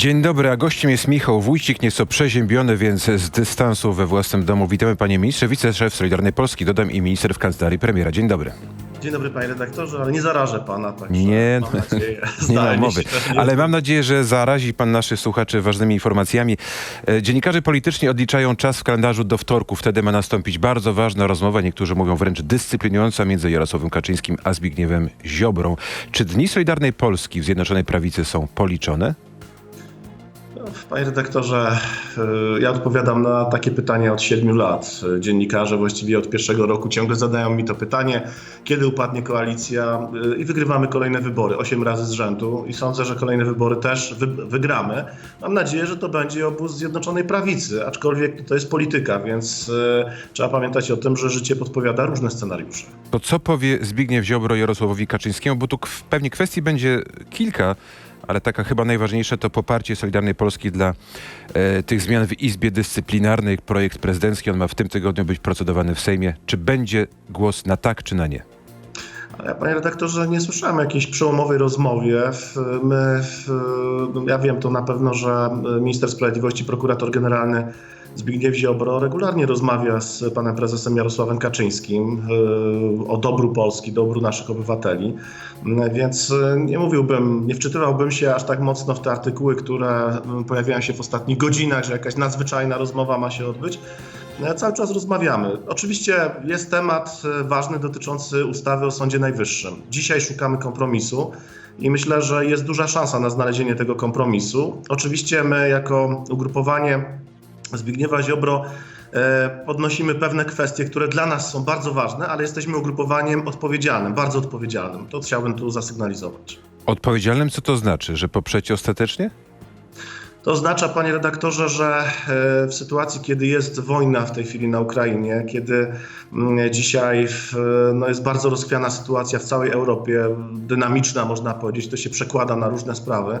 Dzień dobry, a gościem jest Michał Wójcik, nieco przeziębiony, więc z dystansu we własnym domu. Witamy panie ministrze, wiceszef Solidarnej Polski, dodam i minister w kancelarii premiera. Dzień dobry. Dzień dobry panie redaktorze, ale nie zarażę pana, także Nie, mam nadzieję. nie ma mowy. Ale mam nadzieję, że zarazi pan naszych słuchaczy ważnymi informacjami. E, Dziennikarze polityczni odliczają czas w kalendarzu do wtorku. Wtedy ma nastąpić bardzo ważna rozmowa, niektórzy mówią wręcz dyscyplinująca między Jarosławem Kaczyńskim a Zbigniewem Ziobrą. Czy dni Solidarnej Polski w Zjednoczonej Prawicy są policzone? Panie redaktorze, y, ja odpowiadam na takie pytania od 7 lat. Dziennikarze właściwie od pierwszego roku ciągle zadają mi to pytanie, kiedy upadnie koalicja y, i wygrywamy kolejne wybory, 8 razy z rzędu i sądzę, że kolejne wybory też wy, wygramy. Mam nadzieję, że to będzie obóz Zjednoczonej Prawicy, aczkolwiek to jest polityka, więc y, trzeba pamiętać o tym, że życie podpowiada różne scenariusze. To co powie Zbigniew Ziobro Jarosławowi Kaczyńskiemu? Bo tu k- pewnie kwestii będzie kilka, ale taka chyba najważniejsza to poparcie Solidarnej Polski dla e, tych zmian w Izbie Dyscyplinarnej. Projekt prezydencki, on ma w tym tygodniu być procedowany w Sejmie. Czy będzie głos na tak, czy na nie? Panie redaktorze, nie słyszałem jakiejś przełomowej rozmowie. My, no ja wiem to na pewno, że minister sprawiedliwości, prokurator generalny Zbigniew Ziobro regularnie rozmawia z panem prezesem Jarosławem Kaczyńskim y, o dobru Polski, dobru naszych obywateli. Y, Więc y, nie mówiłbym, nie wczytywałbym się aż tak mocno w te artykuły, które y, pojawiają się w ostatnich godzinach, że jakaś nadzwyczajna rozmowa ma się odbyć. No, Cały czas rozmawiamy. Oczywiście jest temat e, ważny dotyczący ustawy o Sądzie Najwyższym. Dzisiaj szukamy kompromisu i myślę, że jest duża szansa na znalezienie tego kompromisu. Oczywiście my jako ugrupowanie Zbigniewa Ziobro e, podnosimy pewne kwestie, które dla nas są bardzo ważne, ale jesteśmy ugrupowaniem odpowiedzialnym, bardzo odpowiedzialnym. To chciałbym tu zasygnalizować. Odpowiedzialnym co to znaczy? Że poprzecie ostatecznie? To oznacza, panie redaktorze, że e, w sytuacji, kiedy jest wojna w tej chwili na Ukrainie, kiedy mm, dzisiaj w, no jest bardzo rozchwiana sytuacja w całej Europie, dynamiczna można powiedzieć, to się przekłada na różne sprawy,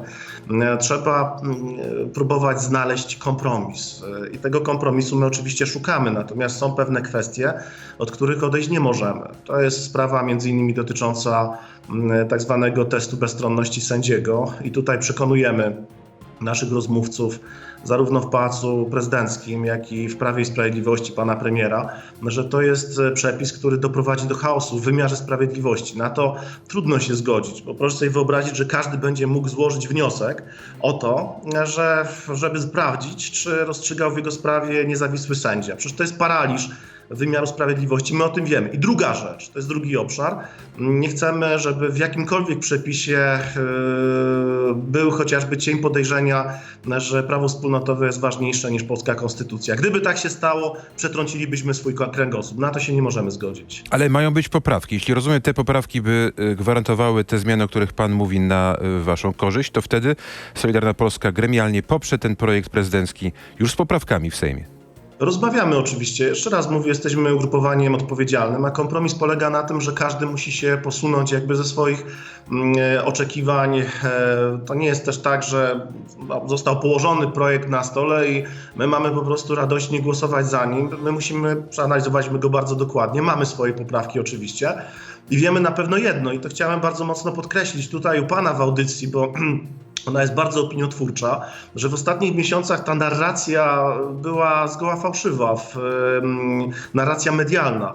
mm, trzeba mm, próbować znaleźć kompromis. E, I tego kompromisu my oczywiście szukamy, natomiast są pewne kwestie, od których odejść nie możemy. To jest sprawa między innymi dotycząca tak zwanego testu bezstronności sędziego i tutaj przekonujemy naszych rozmówców, zarówno w Pałacu Prezydenckim, jak i w Prawie i Sprawiedliwości pana premiera, że to jest e, przepis, który doprowadzi do chaosu w wymiarze sprawiedliwości. Na to trudno się zgodzić, bo proszę sobie wyobrazić, że każdy będzie mógł złożyć wniosek o to, że żeby sprawdzić, czy rozstrzygał w jego sprawie niezawisły sędzia. Przecież to jest paraliż wymiaru sprawiedliwości. My o tym wiemy. I druga rzecz, to jest drugi obszar. Nie chcemy, żeby w jakimkolwiek przepisie yy, był chociażby cień podejrzenia, że prawo wspólnotowe jest ważniejsze niż polska konstytucja. Gdyby tak się stało, przetrącilibyśmy swój kręgosłup. Na to się nie możemy zgodzić. Ale mają być poprawki. Jeśli rozumiem, te poprawki by y, gwarantowały te zmiany, o których pan mówi na y, waszą korzyść, to wtedy Solidarna Polska gremialnie poprze ten projekt prezydencki już z poprawkami w Sejmie. Rozmawiamy oczywiście. Jeszcze raz mówię, jesteśmy ugrupowaniem odpowiedzialnym, a kompromis polega na tym, że każdy musi się posunąć jakby ze swoich mm, e, oczekiwań. E, To nie jest też tak, że został położony projekt na stole i my mamy po prostu radośnie głosować za nim. My musimy przeanalizować my go bardzo dokładnie. Mamy swoje poprawki oczywiście i wiemy na pewno jedno i to chciałem bardzo mocno podkreślić tutaj u pana w audycji, bo ona jest bardzo opiniotwórcza, że w ostatnich miesiącach ta narracja była zgoła fałszywa, w, narracja medialna.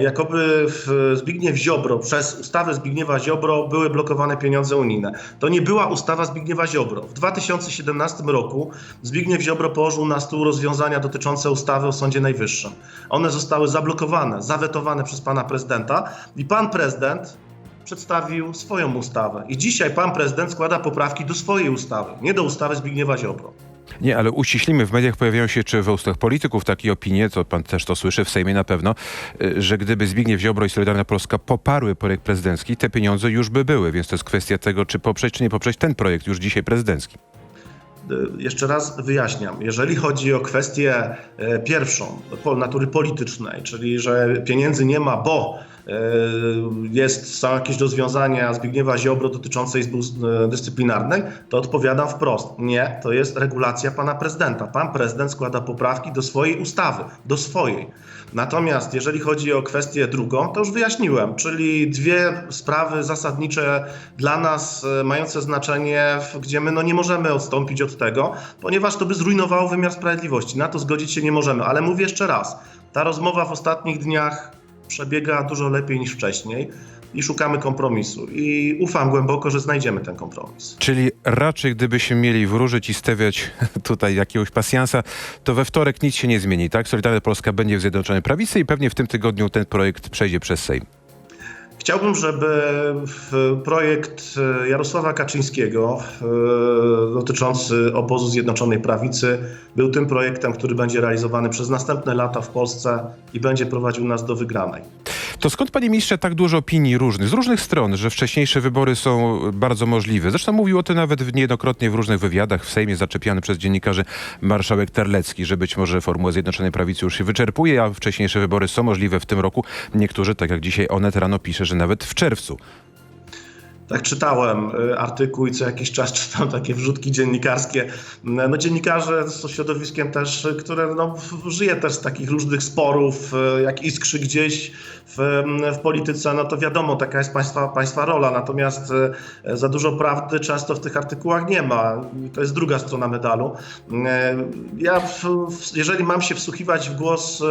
Jakoby w Zbigniew Ziobro, przez ustawę Zbigniewa Ziobro były blokowane pieniądze unijne. To nie była ustawa Zbigniewa Ziobro. W 2017 roku Zbigniew Ziobro położył na stół rozwiązania dotyczące ustawy o Sądzie Najwyższym. One zostały zablokowane, zawetowane przez pana prezydenta i pan prezydent przedstawił swoją ustawę. I dzisiaj pan prezydent składa poprawki do swojej ustawy, nie do ustawy Zbigniewa Ziobro. Nie, ale uściślimy, w mediach pojawiają się, czy we ustach polityków takie opinie, to pan też to słyszy, w Sejmie na pewno, y, że gdyby Zbigniew Ziobro i Solidarna Polska poparły projekt prezydencki, te pieniądze już by były, więc to jest kwestia tego, czy poprzeć, czy nie poprzeć ten projekt już dzisiaj prezydencki. Y, Jeszcze raz wyjaśniam. Jeżeli chodzi o kwestię e, pierwszą, natury politycznej, czyli że pieniędzy nie ma, bo jest, są jakieś rozwiązania Zbigniewa Ziobro dotyczące Izby e, Dyscyplinarnej, to odpowiadam wprost. Nie, to jest regulacja pana prezydenta. Pan prezydent składa poprawki do swojej ustawy, do swojej. Natomiast jeżeli chodzi o kwestię drugą, to już wyjaśniłem, czyli dwie sprawy zasadnicze dla nas, e, mające znaczenie, gdzie my no, nie możemy odstąpić od tego, ponieważ to by zrujnowało wymiar sprawiedliwości. Na to zgodzić się nie możemy. Ale mówię jeszcze raz, ta rozmowa w ostatnich dniach przebiega dużo lepiej niż wcześniej i szukamy kompromisu. I ufam głęboko, że znajdziemy ten kompromis. Czyli raczej gdybyśmy mieli wróżyć i stawiać tutaj jakiegoś pasjansa, to we wtorek nic się nie zmieni, tak? Solidarna Polska będzie w Zjednoczonej Prawicy i pewnie w tym tygodniu ten projekt przejdzie przez Sejm. Chciałbym, żeby projekt e, Jarosława Kaczyńskiego e, dotyczący obozu Zjednoczonej Prawicy był tym projektem, który będzie realizowany przez następne lata w Polsce i będzie prowadził nas do wygranej. To skąd, panie ministrze, tak dużo opinii różnych, z różnych stron, że wcześniejsze wybory są bardzo możliwe? Zresztą mówił o tym nawet niejednokrotnie w różnych wywiadach w Sejmie, zaczepiany przez dziennikarzy marszałek Terlecki, że być może formuła Zjednoczonej Prawicy już się wyczerpuje, a wcześniejsze wybory są możliwe w tym roku. Niektórzy, tak jak dzisiaj Onet rano pisze, że nawet w czerwcu. Tak czytałem y, artykuł i co jakiś czas czytam takie wrzutki dziennikarskie. No dziennikarze są środowiskiem też, y, które no, żyje też z takich różnych sporów, y, jak iskrzy gdzieś w, w polityce, no to wiadomo, taka jest państwa, państwa rola. Natomiast y, za dużo prawdy często w tych artykułach nie ma. To jest druga strona medalu. Y, Ja, w, jeżeli mam się wsłuchiwać w głos y,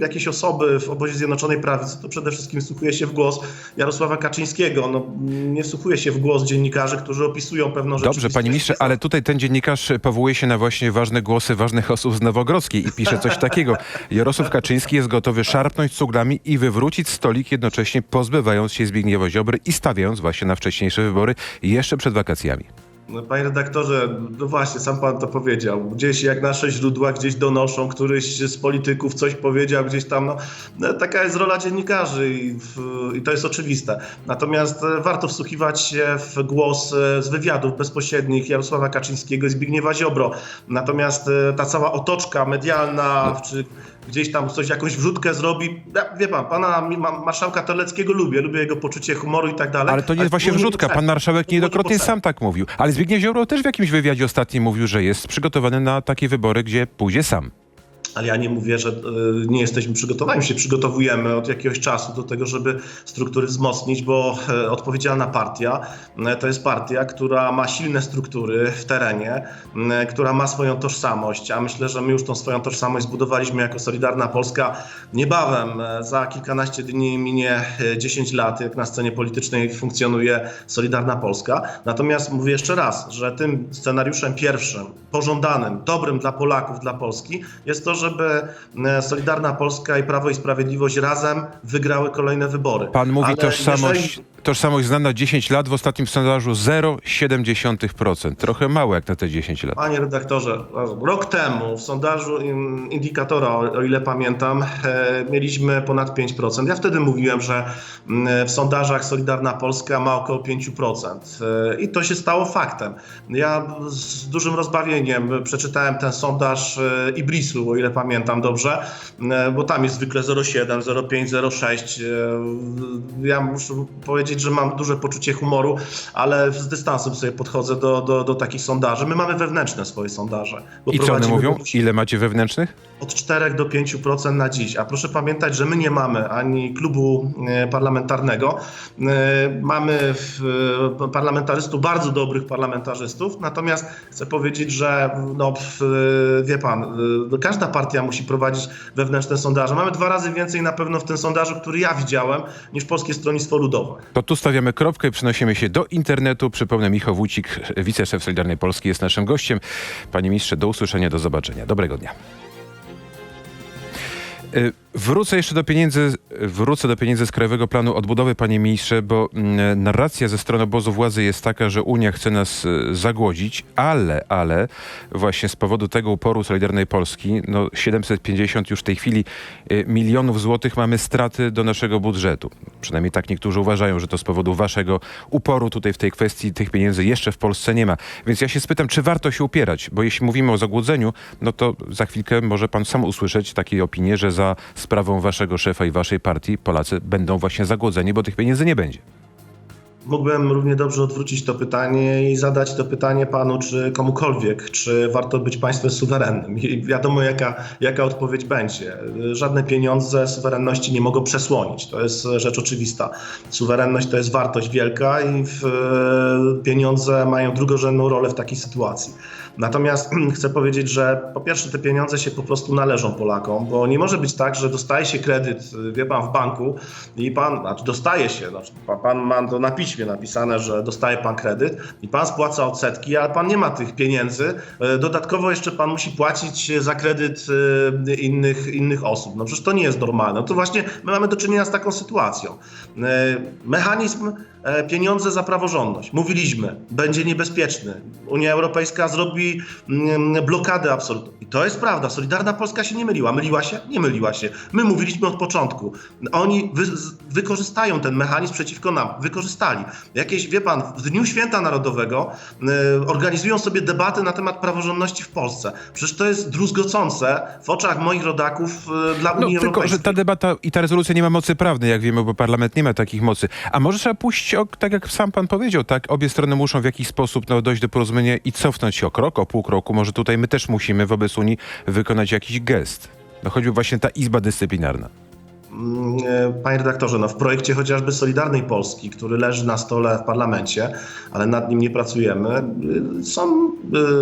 jakiejś osoby w obozie Zjednoczonej Prawicy, to przede wszystkim wsłuchuję się w głos Jarosława Kaczyńskiego. No, nie wsłuchuję się w głos dziennikarzy, którzy opisują pewną Dobrze, rzeczywistość. panie ministrze, ale tutaj ten dziennikarz powołuje się na właśnie ważne głosy ważnych osób z Nowogrodzkiej i pisze coś takiego. Jarosław Kaczyński jest gotowy szarpnąć cuglami i wywrócić stolik, jednocześnie pozbywając się Zbigniewa Ziobry i stawiając właśnie na wcześniejsze wybory jeszcze przed wakacjami. No, Panie redaktorze, no właśnie, sam pan to powiedział. Gdzieś jak nasze źródła gdzieś donoszą, któryś z polityków coś powiedział gdzieś tam, no, no taka jest rola dziennikarzy i, w, i to jest oczywiste. Natomiast e, warto wsłuchiwać się w głos e, z wywiadów bezpośrednich Jarosława Kaczyńskiego i Zbigniewa Ziobro. Natomiast e, ta cała otoczka medialna, czy gdzieś tam coś, jakąś wrzutkę zrobi, ja, wie pan, pana marszałka Terleckiego lubię, lubię jego poczucie humoru i tak dalej. Ale to nie jest właśnie wrzutka. Pan marszałek niejednokrotnie sam tak mówił. Ale Zbigniew Ziobro też w jakimś wywiadzie ostatnim mówił, że jest przygotowany na takie wybory, gdzie pójdzie sam. Ale ja nie mówię, że e, nie jesteśmy przygotowani. My się przygotowujemy od jakiegoś czasu do tego, żeby struktury wzmocnić, bo e, odpowiedzialna partia e, to jest partia, która ma silne struktury w terenie, która ma swoją tożsamość, a myślę, że my już tą swoją tożsamość zbudowaliśmy jako Solidarna Polska. Niebawem, za kilkanaście dni minie e, 10 lat, jak na scenie politycznej funkcjonuje Solidarna Polska. Natomiast mówię jeszcze raz, że tym scenariuszem pierwszym, pożądanym, dobrym dla Polaków, dla Polski, jest to, żeby e, Solidarna Polska i Prawo i Sprawiedliwość razem wygrały kolejne wybory. Pan mówi Ale tożsamość, jeżeli- tożsamość znana 10 lat, w ostatnim sondażu 0,7%. Trochę mało jak na te 10 lat. Panie redaktorze, rok temu w sondażu in- Indikatora, o, ile pamiętam, e, mieliśmy ponad 5%. Ja wtedy mówiłem, że w sondażach Solidarna Polska ma około 5%. E, I to się stało faktem. Ja z dużym rozbawieniem przeczytałem ten sondaż Ibrisu, o ile pamiętam dobrze, e, bo tam jest zwykle 0,7, 0,5, 0,6. E, Ja muszę powiedzieć, że mam duże poczucie humoru, ale z dystansem sobie podchodzę do, do, do takich sondaży. My mamy wewnętrzne swoje sondaże. I co one mówią? Ile macie wewnętrznych? Od 4 do 5% na dziś. A proszę pamiętać, że my nie mamy ani klubu e, parlamentarnego. E, Mamy e, parlamentarzystów, bardzo dobrych parlamentarzystów. Natomiast chcę powiedzieć, że no, wie pan, każda partia musi prowadzić wewnętrzne sondaże. Mamy dwa razy więcej na pewno w tym sondażu, który ja widziałem, niż Polskie Stronnictwo Ludowe. To tu stawiamy kropkę i przenosimy się do internetu. Przypomnę, Michał Wójcik, wiceszef Solidarnej Polski jest naszym gościem. Panie ministrze, do usłyszenia, do zobaczenia. Dobrego dnia. Y, Wrócę jeszcze do pieniędzy, wrócę do pieniędzy z Krajowego Planu Odbudowy, panie ministrze, bo mm, narracja ze strony obozu władzy jest taka, że Unia chce nas y, zagłodzić, ale, ale właśnie z powodu tego uporu Solidarnej Polski, no 750 już w tej chwili y, milionów złotych mamy straty do naszego budżetu. Przynajmniej tak niektórzy uważają, że to z powodu waszego uporu tutaj w tej kwestii tych pieniędzy jeszcze w Polsce nie ma. Więc ja się spytam, czy warto się upierać? Bo jeśli mówimy o zagłodzeniu, no to za chwilkę może pan sam usłyszeć takie opinie, że za sprawą waszego szefa i waszej partii Polacy będą właśnie zagłodzeni, bo tych pieniędzy nie będzie. Mógłbym równie dobrze odwrócić to pytanie i zadać to pytanie panu czy komukolwiek, czy warto być państwem suwerennym. I wiadomo, jaka, jaka odpowiedź będzie. Żadne pieniądze suwerenności nie mogą przesłonić. To jest rzecz oczywista. Suwerenność to jest wartość wielka i w, pieniądze mają drugorzędną rolę w takiej sytuacji. Natomiast chcę powiedzieć, że po pierwsze te pieniądze się po prostu należą Polakom, bo nie może być tak, że dostaje się kredyt, wie pan, w banku i pan, znaczy dostaje się, znaczy pan, ma to na piśmie napisane, że dostaje pan kredyt i pan spłaca odsetki, ale pan nie ma tych pieniędzy. E, Dodatkowo jeszcze pan musi płacić za kredyt e, innych, innych osób. No przecież to nie jest normalne. No to właśnie my mamy do czynienia z taką sytuacją. Mechanizm e, pieniądze za praworządność. Mówiliśmy, będzie niebezpieczny. Unia Europejska zrobi mm, blokadę absolutną. I to jest prawda. Solidarna Polska się nie myliła. Myliła się? Nie myliła się. My mówiliśmy od początku. Oni wy, wykorzystają ten mechanizm przeciwko nam. Wykorzystali. Jakieś, wie pan, w Dniu Święta Narodowego e, organizują sobie debaty na temat praworządności w Polsce. Przecież to jest druzgocące w oczach moich rodaków e, dla No, Unii tylko, że Europejskiej. ta debata i ta rezolucja nie ma mocy prawnej, jak wiemy, bo parlament nie ma takich mocy. A może trzeba pójść, o, tak jak sam pan powiedział, tak, obie strony muszą w jakiś sposób no, dojść do porozumienia i cofnąć się o krok, o pół kroku. Może tutaj my też musimy wobec Unii wykonać jakiś gest. No choćby właśnie ta izba dyscyplinarna. Mm, e, Panie redaktorze, no w projekcie chociażby Solidarnej Polski, który leży na stole w parlamencie, ale nad nim nie pracujemy, y, są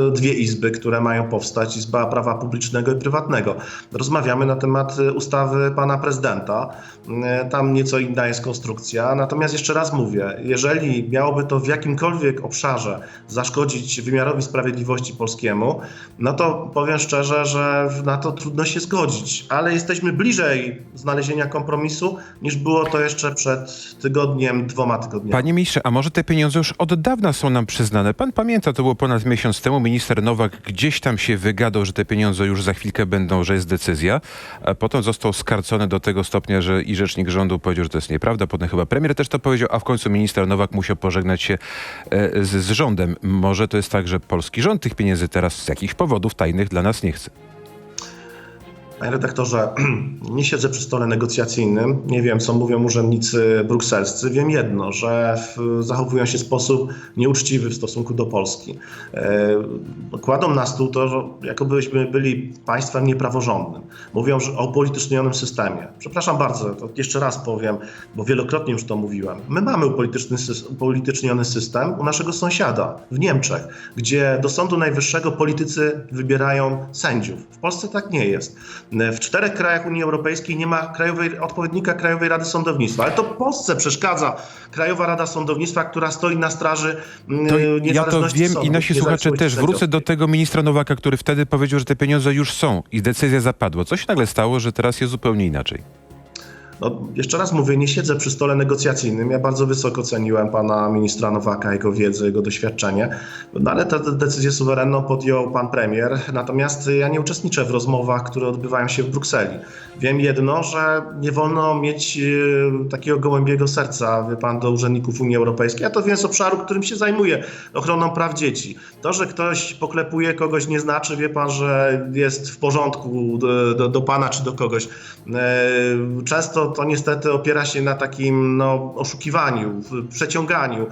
y, dwie izby, które mają powstać, Izba Prawa Publicznego i Prywatnego. Rozmawiamy na temat ustawy pana prezydenta. Y, Tam nieco inna jest konstrukcja. Natomiast jeszcze raz mówię, jeżeli miałoby to w jakimkolwiek obszarze zaszkodzić wymiarowi sprawiedliwości polskiemu, no to powiem szczerze, że na to trudno się zgodzić, ale jesteśmy bliżej znalezienia kompromisu niż było to jeszcze przed tygodniem, dwoma tygodniami. Panie ministrze, a może te pieniądze już od dawna są nam przyznane? Pan pamięta, to było ponad miesiąc temu, minister Nowak gdzieś tam się wygadał, że te pieniądze już za chwilkę będą, że jest decyzja, potem został skarcony do tego stopnia, że i rzecznik rządu powiedział, że to jest nieprawda, potem chyba premier też to powiedział, a w końcu minister Nowak musiał pożegnać się e, z, z rządem. Może to jest tak, że polski rząd tych pieniędzy teraz z jakichś powodów tajnych dla nas nie chce. Panie redaktorze, nie siedzę przy stole negocjacyjnym. Nie wiem, co mówią urzędnicy brukselscy. Wiem jedno, że w, zachowują się w sposób nieuczciwy w stosunku do Polski. E, kładą na stół to, że jakobyśmy byli państwem niepraworządnym. Mówią że o upolitycznionym systemie. Przepraszam bardzo, to jeszcze raz powiem, bo wielokrotnie już to mówiłem. My mamy upolityczny, upolityczniony system u naszego sąsiada w Niemczech, gdzie do Sądu Najwyższego politycy wybierają sędziów. W Polsce tak nie jest. W czterech krajach Unii Europejskiej nie ma krajowej, odpowiednika Krajowej Rady Sądownictwa, ale to Polsce przeszkadza Krajowa Rada Sądownictwa, która stoi na straży mm, To ja to wiem sądów, i nasi słuchacze też. Wrócę do tego ministra Nowaka, który wtedy powiedział, że te pieniądze już są i decyzja zapadła. Co się nagle stało, że teraz jest zupełnie inaczej? No, jeszcze raz mówię, nie siedzę przy stole negocjacyjnym. Ja bardzo wysoko ceniłem pana ministra Nowaka, jego wiedzę, jego doświadczenie, no, ale tę decyzję suwerenną podjął pan premier. Natomiast ja nie uczestniczę w rozmowach, które odbywają się w Brukseli. Wiem jedno, że nie wolno mieć e, takiego gołębiego serca, wie pan, do urzędników Unii Europejskiej. Ja to wiem z obszaru, którym się zajmuję, ochroną praw dzieci. To, że ktoś poklepuje kogoś nie znaczy, wie pan, że jest w porządku do, do, do pana czy do kogoś. E, Często to niestety opiera się na takim no, oszukiwaniu, przeciąganiu.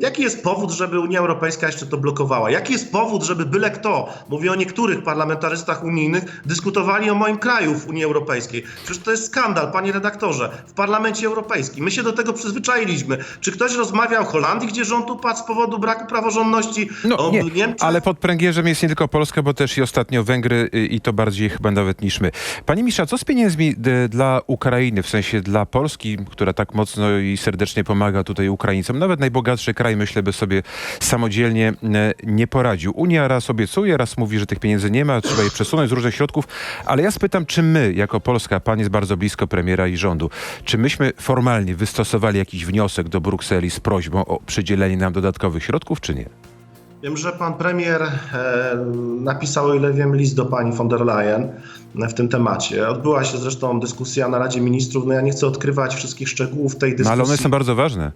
Jaki jest powód, żeby Unia Europejska jeszcze to blokowała? Jaki jest powód, żeby byle kto, mówię o niektórych parlamentarzystach unijnych, dyskutowali o moim kraju w Unii Europejskiej? Przecież to jest skandal, panie redaktorze, w Parlamencie Europejskim. My się do tego przyzwyczailiśmy. Czy ktoś rozmawia o Holandii, gdzie rząd upadł z powodu braku praworządności? No o nie, Niemczech? ale pod pręgierzem jest nie tylko Polska, bo też i ostatnio Węgry y, i to bardziej chyba nawet niż my. Panie Misza, co z pieniędzmi d- dla Ukrainy, w sensie dla Polski, która tak mocno i serdecznie pomaga tutaj Ukraińcom? Nawet najbogatszy kraj, myślę, by sobie samodzielnie e, nie poradził. Unia raz obiecuje, raz mówi, że tych pieniędzy nie ma, trzeba je przesunąć z różnych środków, ale ja spytam, czy my, jako Polska, pan jest bardzo blisko premiera i rządu, czy myśmy formalnie wystosowali jakiś wniosek do Brukseli z prośbą o przydzielenie nam dodatkowych środków, czy nie? Wiem, że pan premier e, napisał, o ile wiem, list do pani von der Leyen w tym temacie. Odbyła się zresztą dyskusja na Radzie Ministrów. No ja nie chcę odkrywać wszystkich szczegółów tej No, dyskusji. ale one są bardzo ważne.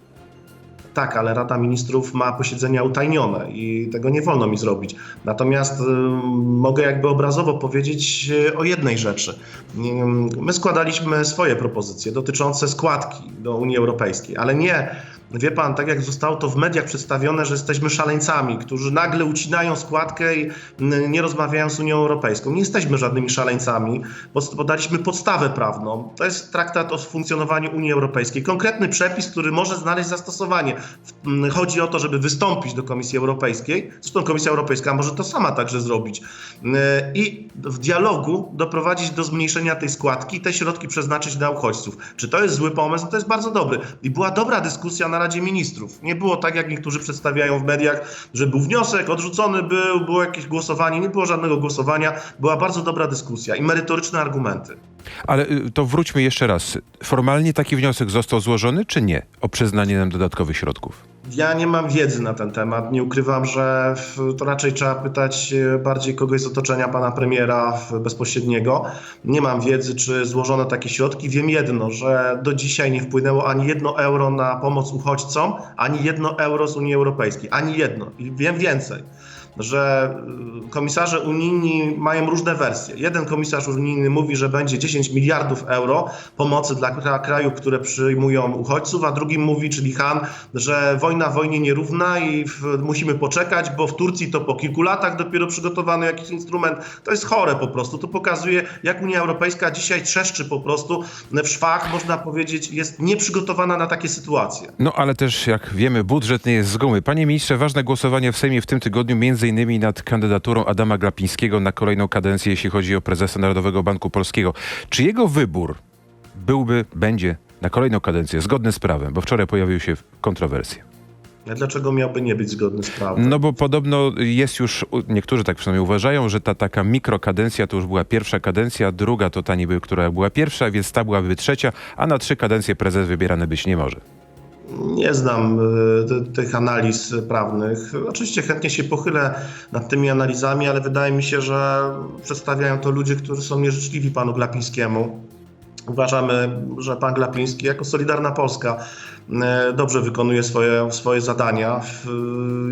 Tak, ale Rada Ministrów ma posiedzenia utajnione i tego nie wolno mi zrobić. Natomiast y, mogę jakby obrazowo powiedzieć y, o jednej rzeczy. Y, My składaliśmy swoje propozycje dotyczące składki do Unii Europejskiej, ale nie Wie pan, tak jak zostało to w mediach przedstawione, że jesteśmy szaleńcami, którzy nagle ucinają składkę i nie rozmawiają z Unią Europejską. Nie jesteśmy żadnymi szaleńcami, bo podaliśmy podstawę prawną. To jest traktat o funkcjonowaniu Unii Europejskiej. Konkretny przepis, który może znaleźć zastosowanie. Chodzi o to, żeby wystąpić do Komisji Europejskiej. Zresztą Komisja Europejska może to sama także zrobić. I w dialogu doprowadzić do zmniejszenia tej składki i te środki przeznaczyć dla uchodźców. Czy to jest zły pomysł? To jest bardzo dobry. I była dobra dyskusja na Radzie Ministrów. Nie było tak, jak niektórzy przedstawiają w mediach, że był wniosek, odrzucony był, było jakieś głosowanie. Nie było żadnego głosowania. Była bardzo dobra dyskusja i merytoryczne argumenty. Ale y, to wróćmy jeszcze raz. Formalnie taki wniosek został złożony, czy nie? O przyznanie nam dodatkowych środków. Ja nie mam wiedzy na ten temat. Nie ukrywam, że to raczej trzeba pytać e, bardziej kogoś z otoczenia pana premiera bezpośredniego. Nie mam wiedzy, czy złożono takie środki. Wiem jedno, że do dzisiaj nie wpłynęło ani jedno euro na pomoc uchodźcom, ani jedno euro z Unii Europejskiej. Ani jedno. I wiem więcej że y, komisarze unijni mają różne wersje. Jeden komisarz unijny mówi, że będzie 10 miliardów euro pomocy dla kra- krajów, które przyjmują uchodźców, a drugi mówi, czyli Han, że wojna wojnie nierówna i w, musimy poczekać, bo w Turcji to po kilku latach dopiero przygotowano jakiś instrument. To jest chore po prostu. To pokazuje, jak Unia Europejska dzisiaj trzeszczy po prostu w szwach, można powiedzieć, jest nieprzygotowana na takie sytuacje. No ale też, jak wiemy, budżet nie jest z gumy. Panie ministrze, ważne głosowanie w Sejmie w tym tygodniu, między innymi nad kandydaturą Adama Glapińskiego na kolejną kadencję, jeśli chodzi o prezesa Narodowego Banku Polskiego. Czy jego wybór byłby, będzie na kolejną kadencję zgodny z prawem? Bo wczoraj pojawiły się kontrowersje. Dlaczego miałby nie być zgodny z prawem? No bo podobno jest już, niektórzy tak przynajmniej uważają, że ta taka mikrokadencja to już była pierwsza kadencja, druga to ta niby, która była pierwsza, więc ta byłaby trzecia, a na trzy kadencje prezes wybierany być nie może. Nie znam ty- tych analiz prawnych. Oczywiście chętnie się pochylę nad tymi analizami, ale wydaje mi się, że przedstawiają to ludzie, którzy są nieżyczliwi panu Glapińskiemu. Uważamy, że pan Glapiński jako Solidarna Polska dobrze wykonuje swoje, swoje zadania.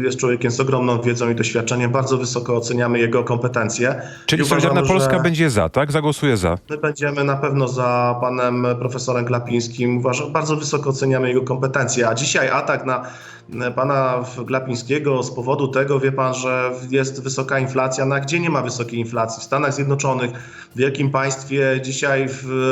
Jest człowiekiem z ogromną wiedzą i doświadczeniem. Bardzo wysoko oceniamy jego kompetencje. Czyli Solidarna Polska będzie za, tak? Zagłosuje za. My będziemy na pewno za panem profesorem Glapińskim. Uważam, bardzo wysoko oceniamy jego kompetencje. A dzisiaj atak na pana Glapińskiego z powodu tego, wie pan, że jest wysoka inflacja. No a gdzie nie ma wysokiej inflacji? W Stanach Zjednoczonych, w wielkim państwie, dzisiaj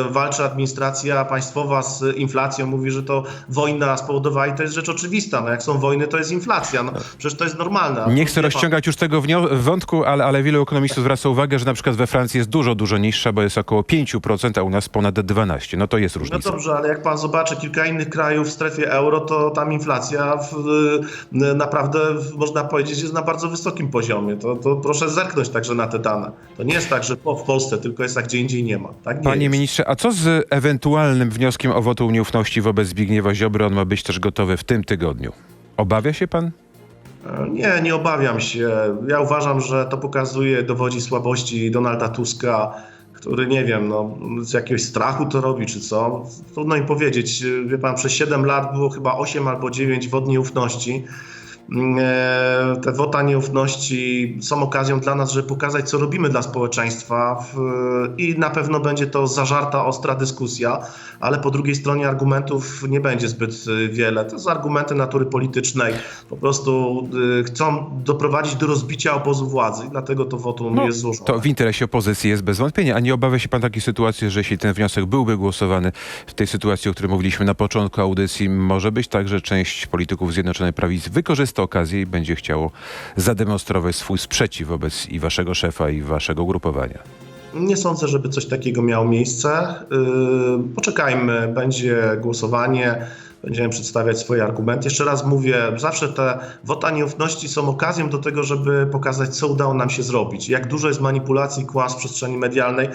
walczy administracja państwowa z inflacją. Mówi, że to wojna spowodowała i to jest rzecz oczywista. No jak są wojny, to jest inflacja. No, przecież to jest normalne. Nie chcę rozciągać już tego wątku, ale, ale wielu ekonomistów zwraca uwagę, że na przykład we Francji jest dużo, dużo niższa, bo jest około 5%, a u nas ponad 12%. No to jest No różnica. dobrze, ale jak pan zobaczy kilka innych krajów w strefie euro, to tam inflacja w, naprawdę, można powiedzieć, jest na bardzo wysokim poziomie. To, to proszę zerknąć także na te dane. To nie jest tak, że po w Polsce tylko jest, a gdzie indziej nie ma. Tak nie Panie jest. ministrze, a co z ewentualnym wnioskiem o wotum nieufności wobec Zbigniewa Ziobry? On ma być też gotowy w tym tygodniu. Obawia się pan? E, Nie, nie obawiam się. Ja uważam, że to pokazuje, dowodzi słabości Donalda Tuska, który nie wiem, no, z jakiegoś strachu to robi, czy co. Trudno im powiedzieć. Wie pan, przez 7 lat było chyba 8 albo 9 wod nieufności. E, Te wota nieufności są okazją dla nas, żeby pokazać, co robimy dla społeczeństwa i na pewno będzie to zażarta, ostra dyskusja, ale po drugiej stronie argumentów nie będzie zbyt y, wiele. To są argumenty natury politycznej. Po prostu y, chcą doprowadzić do rozbicia obozu władzy i dlatego to wotum No, jest złożone. To w interesie opozycji jest bez wątpienia. A nie obawia się pan takiej sytuacji, że jeśli ten wniosek byłby głosowany w tej sytuacji, o której mówiliśmy na początku audycji, może być tak, że część polityków Zjednoczonej Prawicy wykorzysta okazję i będzie chciało zademonstrować swój sprzeciw wobec i waszego szefa, i waszego ugrupowania. Nie sądzę, żeby coś takiego miało miejsce. Yy, Poczekajmy, będzie głosowanie, będziemy przedstawiać swoje argumenty. Jeszcze raz mówię, zawsze te wota nieufności są okazją do tego, żeby pokazać, co udało nam się zrobić. Jak dużo jest manipulacji, kłamstw w przestrzeni medialnej.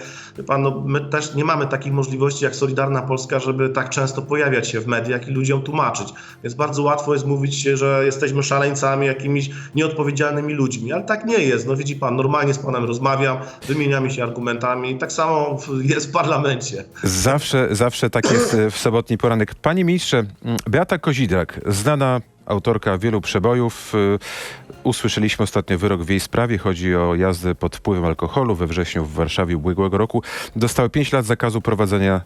Pan, no, my też nie mamy takich możliwości jak Solidarna Polska, żeby tak często pojawiać się w mediach i ludziom tłumaczyć. Więc bardzo łatwo jest mówić, że jesteśmy szaleńcami, jakimiś nieodpowiedzialnymi ludźmi, ale tak nie jest. No widzi Pan, normalnie z Panem rozmawiam, wymieniamy się argumentami. Tak samo jest w parlamencie. Zawsze, zawsze tak jest e, w sobotni poranek. Panie ministrze, Beata Kozidrak, znana autorka wielu przebojów. y, Usłyszeliśmy ostatnio wyrok w jej sprawie. Chodzi o jazdę pod wpływem alkoholu we wrześniu w Warszawie ubiegłego roku. Dostała 5 lat zakazu prowadzenia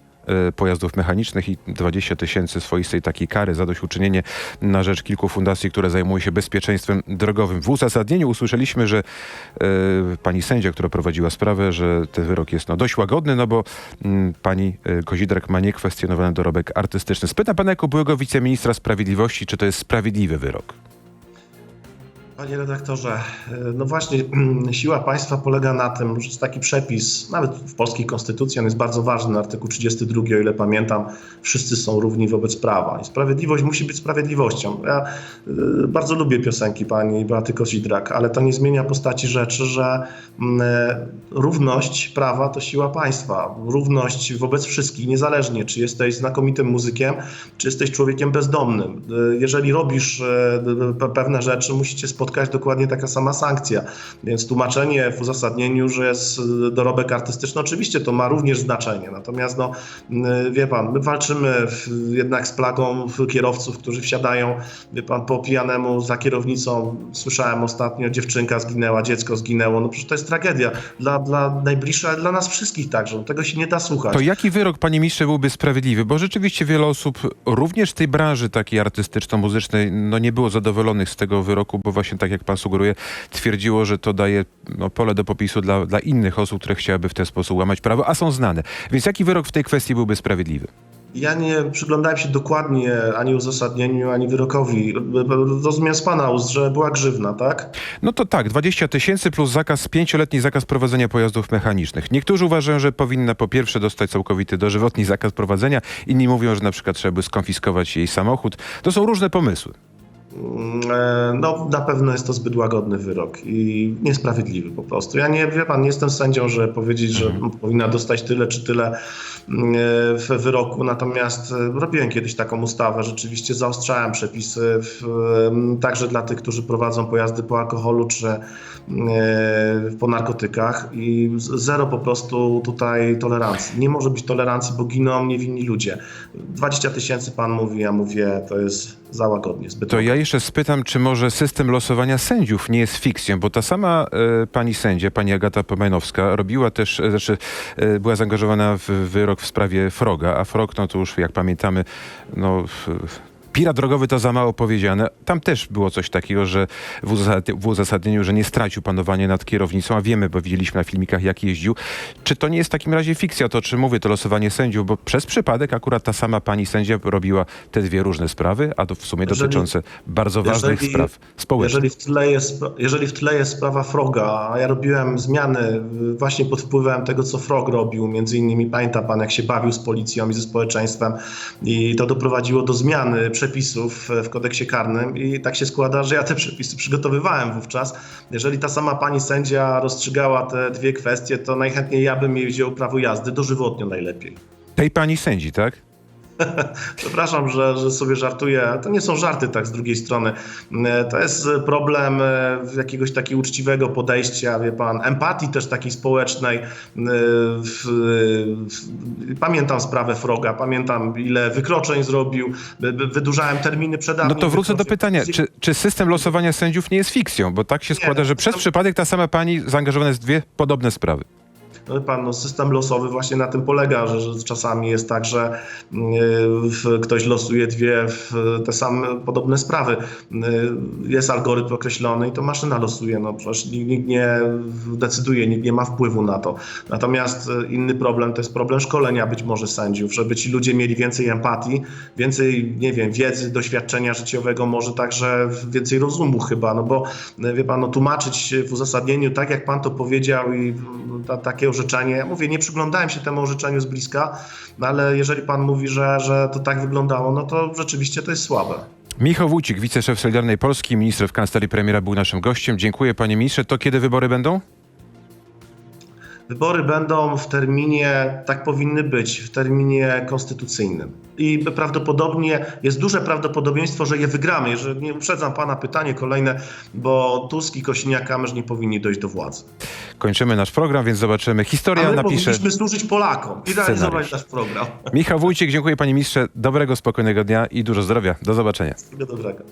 pojazdów mechanicznych i 20 tysięcy swoistej takiej kary zadośćuczynienie na rzecz kilku fundacji, które zajmują się bezpieczeństwem drogowym. W uzasadnieniu usłyszeliśmy, że y, pani sędzia, która prowadziła sprawę, że ten wyrok jest no, dość łagodny, no bo mm, pani y, Kozidrak ma niekwestionowany dorobek artystyczny. Spytam pana jako byłego wiceministra sprawiedliwości, czy to jest sprawiedliwy wyrok? Panie redaktorze, e, no właśnie siła państwa polega na tym, że jest taki przepis, nawet w polskiej konstytucji, on jest bardzo ważny, artykuł 32, o ile pamiętam, wszyscy są równi wobec prawa. I sprawiedliwość musi być sprawiedliwością. Ja y, bardzo lubię piosenki pani Beaty Kozidrak, ale to nie zmienia postaci rzeczy, że mm, e, równość prawa to siła państwa. Równość wobec wszystkich, niezależnie czy jesteś znakomitym muzykiem, czy jesteś człowiekiem bezdomnym. Y, Jeżeli robisz pe- pewne rzeczy, musicie spotkać dokładnie taka sama sankcja. Więc tłumaczenie w uzasadnieniu, że jest y, dorobek artystyczny, oczywiście to ma również znaczenie. Natomiast no, y, wie pan, my walczymy w, jednak z plagą kierowców, którzy wsiadają, wie pan, po pijanemu za kierownicą. Słyszałem ostatnio, dziewczynka zginęła, dziecko zginęło. No przecież to jest tragedia dla, dla najbliższych, ale dla nas wszystkich także. No, tego się nie da słuchać. To jaki wyrok, panie ministrze, byłby sprawiedliwy? Bo rzeczywiście wiele osób, również z tej branży takiej artystyczno-muzycznej, no nie było zadowolonych z tego wyroku, bo właśnie tak jak pan sugeruje, twierdziło, że to daje no, pole do popisu dla, dla innych osób, które chciałyby w ten sposób łamać prawo, a są znane. Więc jaki wyrok w tej kwestii byłby sprawiedliwy? Ja nie przyglądałem się dokładnie ani uzasadnieniu, ani wyrokowi. Rozumiem z pana ust, że była grzywna, tak? No to tak, 20 tysięcy plus zakaz, pięcioletni zakaz prowadzenia pojazdów mechanicznych. Niektórzy uważają, że powinna po pierwsze dostać całkowity dożywotni zakaz prowadzenia, inni mówią, że na przykład trzeba by skonfiskować jej samochód. To są różne pomysły. E, No, na pewno jest to zbyt łagodny wyrok i niesprawiedliwy po prostu. Ja nie, wie pan, nie jestem sędzią, że powiedzieć, że powinna dostać tyle czy tyle mm, w wyroku, natomiast e, robiłem kiedyś taką ustawę, rzeczywiście zaostrzałem przepisy w, także dla tych, którzy prowadzą pojazdy po alkoholu czy e, po narkotykach i zero po prostu tutaj tolerancji. Nie może być tolerancji, bo giną niewinni ludzie. 20 tysięcy pan mówi, ja mówię, to jest za łagodnie, zbyt To ja jeszcze spytam, czy może system losowania sędziów nie jest fikcją, bo ta sama e, pani sędzia, pani Agata Pomenowska, robiła też, e, znaczy e, była zaangażowana w wyrok w sprawie Froga, a Frog, no to już jak pamiętamy, no... Pirat drogowy to za mało powiedziane. Tam też było coś takiego, że w, uzasad- w uzasadnieniu, że nie stracił panowania nad kierownicą, a wiemy, bo widzieliśmy na filmikach, jak jeździł. Czy to nie jest w takim razie fikcja, to czy mówię, to losowanie sędziów, bo przez przypadek akurat ta sama pani sędzia robiła te dwie różne sprawy, a to w sumie Jeżeli- dotyczące bardzo ważnych jeżeli- spraw społecznych. Jeżeli w, tle jest, jeżeli w tle jest sprawa Froga, a ja robiłem zmiany właśnie pod wpływem tego, co Frog robił, między innymi pamięta pan, jak się bawił z policją i ze społeczeństwem i to doprowadziło do zmiany przepisów w kodeksie karnym i tak się składa, że ja te przepisy przygotowywałem wówczas. Jeżeli ta sama pani sędzia rozstrzygała te dwie kwestie, to najchętniej ja bym jej wziął prawo jazdy dożywotnio najlepiej. Tej pani sędzi, tak? Przepraszam, że, że sobie żartuję. To nie są żarty tak z drugiej strony. E, To jest problem e, jakiegoś takiego uczciwego podejścia, wie pan, empatii też takiej społecznej. E, pamiętam sprawę Froga, pamiętam ile wykroczeń zrobił, wydłużałem terminy No przedawnych to wrócę do pytania, czy, czy system losowania sędziów nie jest fikcją? Bo tak się Nie, składa, że przez to- przypadek ta sama pani zaangażowana jest w dwie podobne sprawy. Pan, no, system losowy właśnie na tym polega, że, że czasami jest tak, że y, ktoś losuje dwie te same podobne sprawy. Y, jest algorytm określony i to maszyna losuje. No przecież nikt, nie decyduje, nikt nie ma wpływu na to. Natomiast y, inny problem to jest problem szkolenia być może sędziów, żeby ci ludzie mieli więcej empatii, więcej, nie wiem, wiedzy, doświadczenia życiowego, może także więcej rozumu chyba, no bo y, wie pan, no, tłumaczyć w uzasadnieniu tak, jak pan to powiedział i mm, ta, takie orzeczenie, mówię, nie przyglądałem się temu orzeczeniu z bliska, no ale jeżeli pan mówi, że, że to tak wyglądało, no to rzeczywiście to jest słabe. Michał Wójcik, wiceszef Solidarnej Polski, minister w kancelarii premiera był naszym gościem. Dziękuję panie ministrze. To kiedy wybory będą? Wybory będą w terminie, tak powinny być, w terminie konstytucyjnym. I prawdopodobnie jest duże prawdopodobieństwo, że je wygramy. Jeżeli nie uprzedzam pana pytanie kolejne, bo Tusk i Kosiniak-Kamysz nie powinni dojść do władzy. Kończymy nasz program, więc zobaczymy. Historia my napisze. powinniśmy służyć Polakom i realizować nasz program. Michał Wójcik, dziękuję panie ministrze. Dobrego, spokojnego dnia i dużo zdrowia. Do zobaczenia. Wszystkiego dobrego.